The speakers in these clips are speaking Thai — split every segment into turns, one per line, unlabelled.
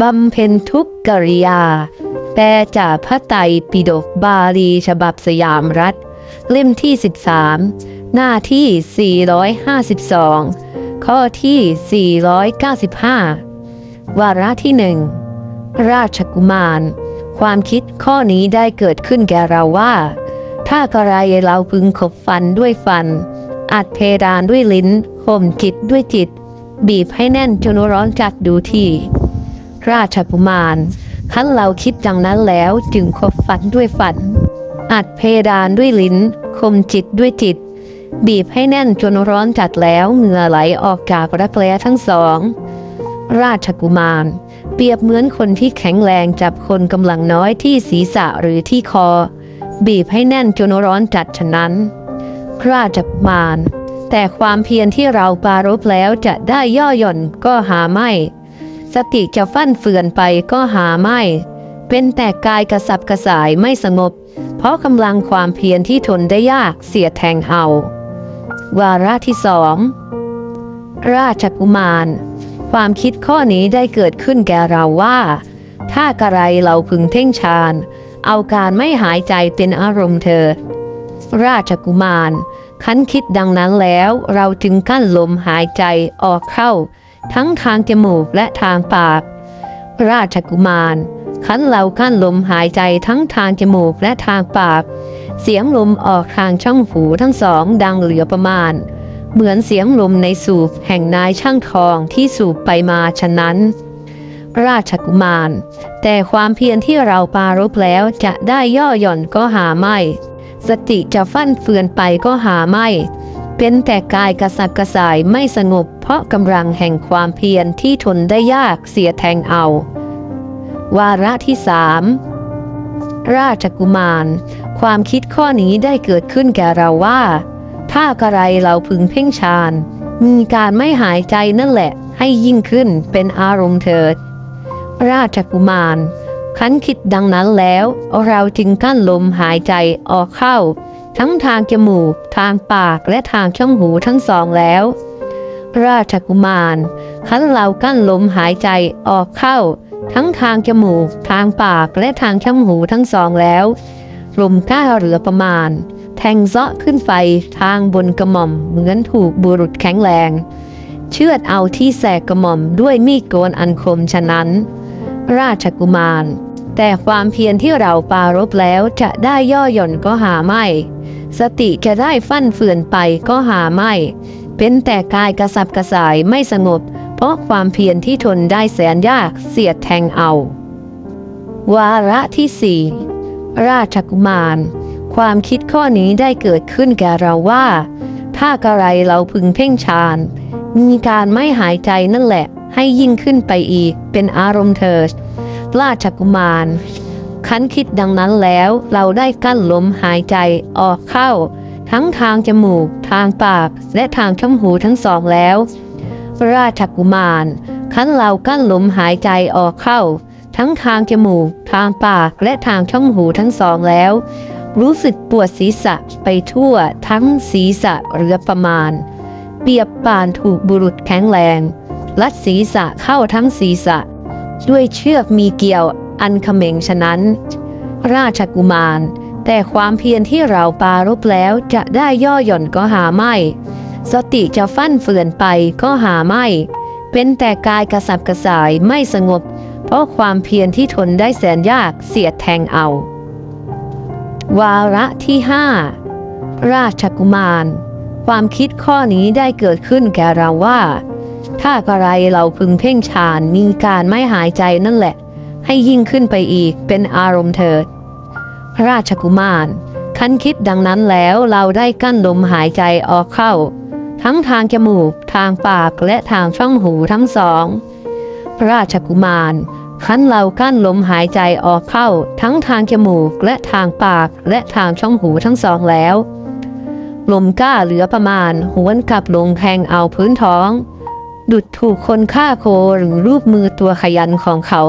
บำเพ็ญทุกกริยา แปลจากพระไตรปิฎกบาลีฉบับสยามรัฐ เล่มที่ 13 หน้าที่ 452 ข้อที่ 495 วาระที่หนึ่งราชกุมาร ความคิดข้อนี้ได้เกิดขึ้นแก่เราว่า ถ้ากระไรเราพึงขบฟันด้วยฟัน อัดเพดานด้วยลิ้นข่มจิตด้วยจิต บีบให้แน่นจนร้อนจัดดูที่ ราชกุมารขั้นเราคิดดังนั้นแล้วจึงขบฟันด้วยฟัน อัดเพดานด้วยลิ้นข่มจิตด้วยจิต บีบให้แน่นจนร้อนจัดแล้วเหงื่อไหลออกจากรักแร้ทั้งสอง ราชกุมารเปรียบเหมือนคนที่แข็งแรงจับคนกำลังน้อยที่ศีรษะหรือที่คอ บีบให้แน่นจนร้อนจัดฉะนั้น ราชกุมารแต่ความเพียรที่เราปรารบแล้วจะได้ย่อหย่อนก็หาไม่ สติจะฟั่นเฟือนไปก็หาไม่ เป็นแต่กายกระสับกระส่ายไม่สงบ เพราะกำลังความเพียรที่ทนได้ยากเสียแทงเอา วาระที่สองราชกุมาร ความคิดข้อนี้ได้เกิดขึ้นแก่เราว่า ถ้ากระไรเราพึงเพ่งฌาน เอาการไม่หายใจเป็นอารมณ์เธอ ราชกุมารคันคิดดังนั้นแล้วเราจึงกั้นลมหายใจออกเข้า ทั้งทางจมูกและทางปากราชกุมารคันเรากั้นลมหายใจทั้งทางจมูกและทางปาก เสียงลมออกทางช่องหูทั้งสองดังเหลือประมาณ เหมือนเสียงลมในสูบแห่งนายช่างทองที่สูบไปมาฉะนั้นราชกุมาร แต่ความเพียรที่เราปรารบแล้วจะได้ย่อหย่อนก็หาไม่ สติจะฟั่นเฟือนไปก็หาไม่ เป็นแต่กายกระสับกระส่ายไม่สงบ เพราะกำลังแห่งความเพียรที่ทนได้ยากเสียแทงเอา วาระที่สามราชกุมาร ความคิดข้อนี้ได้เกิดขึ้นแก่เราว่า ถ้ากระไรเราพึงเพ่งฌานมีการไม่หายใจนั่นแหละ ให้ยิ่งขึ้นเป็นอารมณ์เถิด ราชกุมารคันคิดดังนั้นแล้ว เราจึงกั้นลมหายใจออกเข้า ทั้งทางจมูก ทางปากและทางช่องหูทั้งสองแล้วราชกุมารคันเรากั้นลมหายใจออกเข้า ทั้งทางจมูก ทางปากและทางช่องหูทั้งสองแล้วลมก้าเหลือประมาณ แทงเซาะขึ้นไปทางบนกระหม่อมเหมือนถูกบุรุษแข็งแรง เชือดเอาที่แสกกระหม่อมด้วยมีดโกนอันคมฉะนั้น ราชกุมาร แต่ความเพียรที่เราปรารบแล้วจะได้ย่อหย่อนก็หาไม่ สติจะได้ฟั่นเฟือนไปก็หาไม่ เป็นแต่กายกระสับกระส่ายไม่สงบ เพราะความเพียรที่ทนได้แสนยากเสียดแทงเอา วาระที่สี่ราชกุมาร ความคิดข้อนี้ได้เกิดขึ้นแก่เราว่า ถ้ากระไรเราพึงเพ่งฌานมีการไม่หายใจนั่นแหละ ให้ยิ่งขึ้นไปอีก เป็นอารมณ์เถิด ราชกุมาร คันคิดดังนั้นแล้วเราได้กั้นลมหายใจออกเข้า ทั้งทางจมูก ทางปาก และทางช่องหูทั้งสองแล้ว ราชกุมาร คันเรากั้นลมหายใจออกเข้า ทั้งทางจมูก ทางปากและทางช่องหูทั้งสองแล้ว รู้สึกปวดศีรษะไปทั่วทั้งศีรษะเรือประมาณ เปียบปานถูกบุรุษแข็งแรง ลัดศีรษะเข้าทั้งศีรษะ ด้วยเชือกมีเกี่ยวอันเขมงฉะนั้น ราชกุมาร แต่ความเพียรที่เราปรารบแล้วจะได้ย่อหย่อนก็หาไม่ สติจะฟั่นเฟือนไปก็หาไม่ เป็นแต่กายกระสับกระส่ายไม่สงบ เพราะความเพียรที่ทนได้แสนยากเสียดแทงเอา วาระที่ห้าราชกุมาร ความคิดข้อนี้ได้เกิดขึ้นแก่เราว่า ถ้ากระไรเราพึงเพ่งฌานมีการไม่หายใจนั่นแหละ ให้ยิ่งขึ้นไปอีกเป็นอารมณ์เถิดราชกุมารคันคิดดังนั้นแล้วเราได้กั้นลมหายใจออกเข้า ทั้งทางจมูก ทางปากและทางช่องหูทั้งสองราชกุมารคันเรากั้นลมหายใจออกเข้า ทั้งทางจมูกและทางปากและทางช่องหูทั้งสองแล้ว ลมกล้าเหลือประมาณหวนกลับลงแทงเอาพื้นท้อง ดุดถูกคนฆ่าโคหรือรูปมือตัวขยันของเขา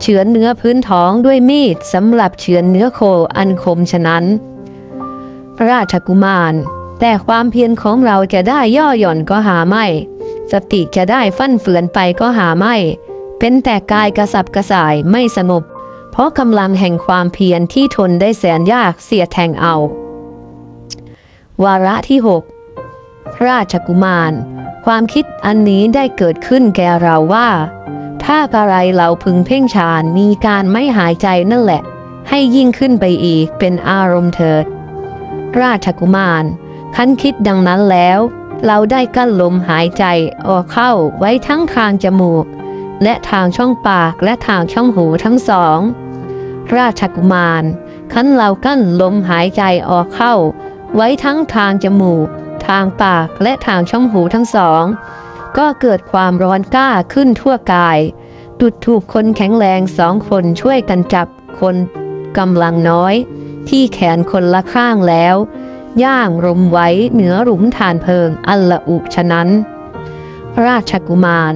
เฉือนเนื้อพื้นท้องด้วยมีดสำหรับเฉือนเนื้อโคอันคมฉะนั้นราชกุมาร แต่ความเพียรของเราจะได้ย่อหย่อนก็หาไม่ สติจะได้ฟั่นเฟือนไปก็หาไม่ เป็นแต่กายกระสับกระส่ายไม่สงบ เพราะกำลังแห่งความเพียรที่ทนได้แสนยากเสียแทงเอา วาระที่ 6 ราชกุมาร ความคิดอันนี้ได้เกิดขึ้นแก่เราว่า ถ้ากระไรเราพึงเพ่งฌานมีการไม่หายใจนั่นแหละ ให้ยิ่งขึ้นไปอีกเป็นอารมณ์เถิด ราชกุมารคันคิดดังนั้นแล้ว เราได้กั้นลมหายใจออกเข้าไว้ทั้งทางจมูก และทางช่องปากและทางช่องหูทั้งสอง ราชกุมารคันเรากั้นลมหายใจออกเข้า ไว้ทั้งทางจมูก ทางปากและทางช่องหูทั้งสอง ก็เกิดความร้อนกล้าขึ้นทั่วกาย ดุดถูกคนแข็งแรงสองคนช่วยกันจับคนกำลังน้อย ที่แขนคนละข้างแล้ว ย่างรมไว้เหนือหลุมฐานเพลิงอันละอุฉะนั้น ราชกุมาร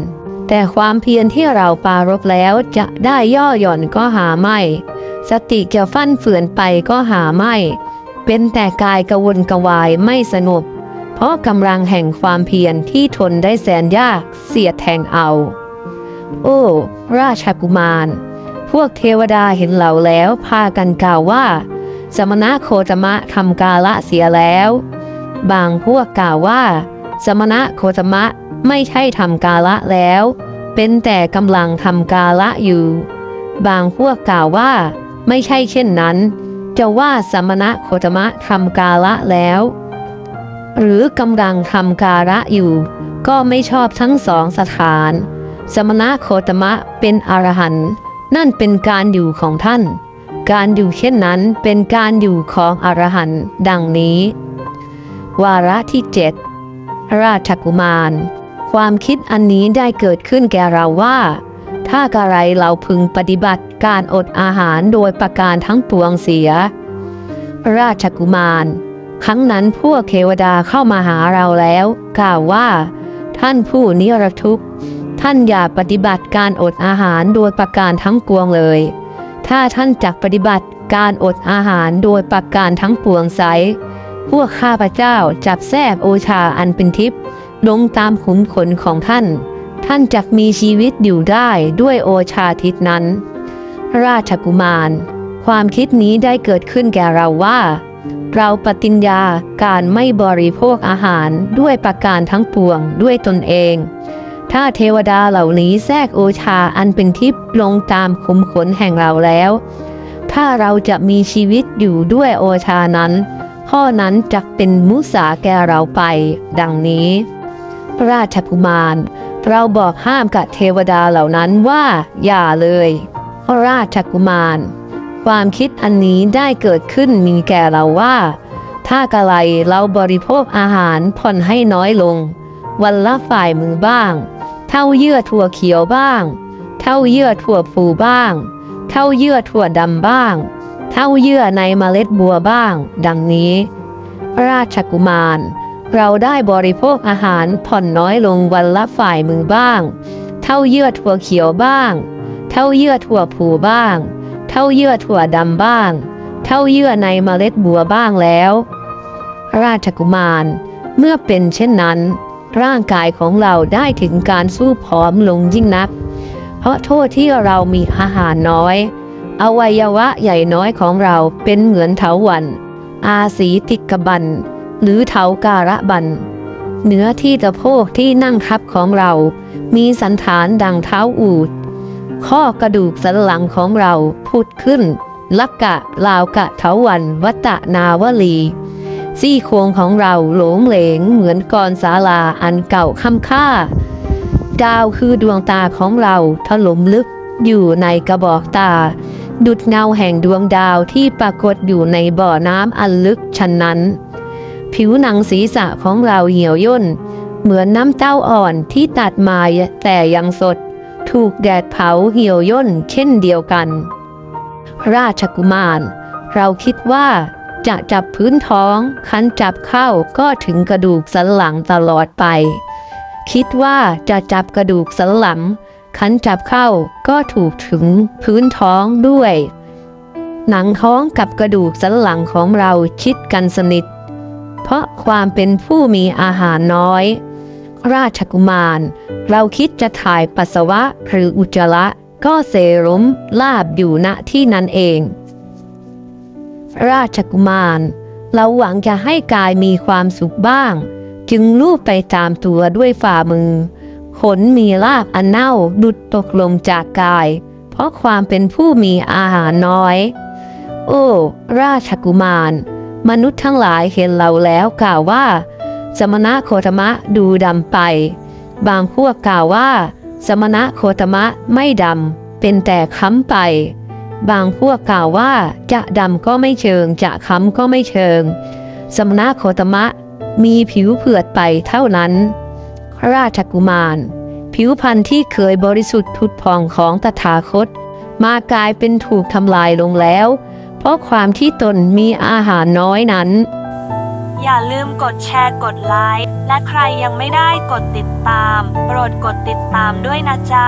แต่ความเพียรที่เราปรารบแล้วจะได้ย่อหย่อนก็หาไม่ สติจะฟั่นเฟือนไปก็หาไม่เป็นแต่กายกระวนกระวายไม่สงบ เพราะกำลังแห่งความเพียรที่ทนได้แสนยากเสียดแทงเอา โอ้ ราชกุมาร พวกเทวดาเห็นเราแล้วพากันกล่าวว่า สมณะโคตมะทำกาละเสียแล้ว บางพวกกล่าวว่า สมณะโคตมะไม่ใช่ทำกาละแล้ว เป็นแต่กำลังทำกาละอยู่ บางพวกกล่าวว่า ไม่ใช่เช่นนั้น จะว่าสมณะโคตมะทำกาละแล้ว หรือกำลังทำการะอยู่ ก็ไม่ชอบทั้งสองสถาน สมณะโคตมะเป็นอรหันต์นั่นเป็นการอยู่ของท่าน การอยู่เช่นนั้นเป็นการอยู่ของอรหันต์ดังนี้ วาระที่เจ็ดราชกุมาร ความคิดอันนี้ได้เกิดขึ้นแก่เราว่า ถ้ากะไรเราพึงปฏิบัติการอดอาหารโดยประการทั้งปวงเสีย ราชกุมาร ครั้งนั้นพวกเทวดาเข้ามาหาเราแล้ว กล่าวว่า ท่านผู้นิรทุกข์ ท่านอย่าปฏิบัติการอดอาหารโดยประการทั้งปวงเลย ถ้าท่านจักปฏิบัติการอดอาหารโดยประการทั้งปวงไซพวกข้าพเจ้าจับแทบโอชาอันเป็นทิพย์ลงตามขุมขนของท่าน ท่านจักมีชีวิตอยู่ได้ด้วยโอชาทิศนั้น ราชกุมาร ความคิดนี้ได้เกิดขึ้นแก่เราว่า เราปฏิญญาการไม่บริโภคอาหารด้วยประการทั้งปวงด้วยตนเอง ถ้าเทวดาเหล่านี้แทรกโอชาอันเป็นทิพย์ลงตามขุมขนแห่งเราแล้ว ถ้าเราจะมีชีวิตอยู่ด้วยโอชานั้น ข้อนั้นจะเป็นมุสาแก่เราไป ดังนี้พราชกุมาร เราบอกห้ามกับเทวดาเหล่านั้นว่า อย่าเลย ราชกุมาร ความคิดอันนี้ได้เกิดขึ้นมีแก่เราว่า ถ้ากะไรเราบริโภคอาหารผ่อนให้น้อยลง วันละฝ่ายมือบ้าง เท่าเยื่อถั่วเขียวบ้าง เท่าเยื่อถั่วฟูบ้าง เท่าเยื่อถั่วดำบ้าง เท่าเยื่อในเมล็ดบัวบ้าง ดังนี้ ราชกุมาร เราได้บริโภคอาหารผ่อนน้อยลงวันละฝ่ายมือบ้าง เท่าเยื่อถั่วเขียวบ้าง เท่าเยื่อถั่วผูบ้าง ท่าเยื่อถั่วดำบ้าง เท่าเยื่อในเมล็ดบัวบ้างแล้ว ราชกุมารเมื่อเป็นเช่นนั้น ร่างกายของเราได้ถึงการสู้ผอมลงยิ่งนัก เพราะโทษที่เรามีอาหารน้อย อวัยวะใหญ่น้อยของเราเป็นเหมือนเถาวัน อาสีติกบัน หรือเถาการะบันเนื้อที่ตะโพกที่นั่งทับของเรา มีสันฐานดังเท้าอูด ข้อกระดูกสันหลังของเราพุดขึ้นลักกะลาวกะเถาวันวัตะนาวลี ซี่โครงของเราหลงเหลงเหมือนกรศาลาอันเก่าค่ำค่า ดาวคือดวงตาของเราถล่มลึกอยู่ในกระบอกตา ดุดเงาแห่งดวงดาวที่ปรากฏอยู่ในบ่อน้ำอันลึกชันนั้น ผิวหนังศีรษะของเราเหี่ยวย่น เหมือนน้ำเต้าอ่อนที่ตัดมาแต่ยังสด ถูกแดดเผาเหี่ยวย่นเช่นเดียวกัน ราชกุมาร เราคิดว่าจะจับพื้นท้องคันจับเข้าก็ถึงกระดูกสันหลังตลอดไป คิดว่าจะจับกระดูกสันหลังคันจับเข้าก็ถูกถึงพื้นท้องด้วย หนังท้องกับกระดูกสันหลังของเราชิดกันสนิท เพราะความเป็นผู้มีอาหารน้อย ราชกุมาร เราคิดจะถ่ายปัสสาวะหรืออุจจาระก็เสรุมลาบอยู่ณที่นั้นเอง ราชกุมาร เราหวังจะให้กายมีความสุขบ้าง จึงลูบไปตามตัวด้วยฝ่ามือ ขนมีลาบอันเน่าดุดตกลงจากกาย เพราะความเป็นผู้มีอาหารน้อย โอ้ ราชกุมาร มนุษย์ทั้งหลายเห็นเราแล้วกล่าวว่า สมณะโคตมะดูดำไป บางพวกกล่าวว่า สมณะโคตมะไม่ดำ เป็นแต่ค้ำไป บางพวกกล่าวว่าจะดำก็ไม่เชิง จะค้ำก็ไม่เชิง สมณะโคตมะมีผิวเผือดไปเท่านั้น ราชกุมาร ผิวพรรณที่เคยบริสุทธิ์ผุดผ่องของตถาคต มากลายเป็นถูกทำลายลงแล้ว เพราะความที่ตนมีอาหารน้อยนั้น
อย่าลืมกดแชร์กดไลค์และใครยังไม่ได้กดติดตาม โปรดกดติดตามด้วยนะจ๊ะ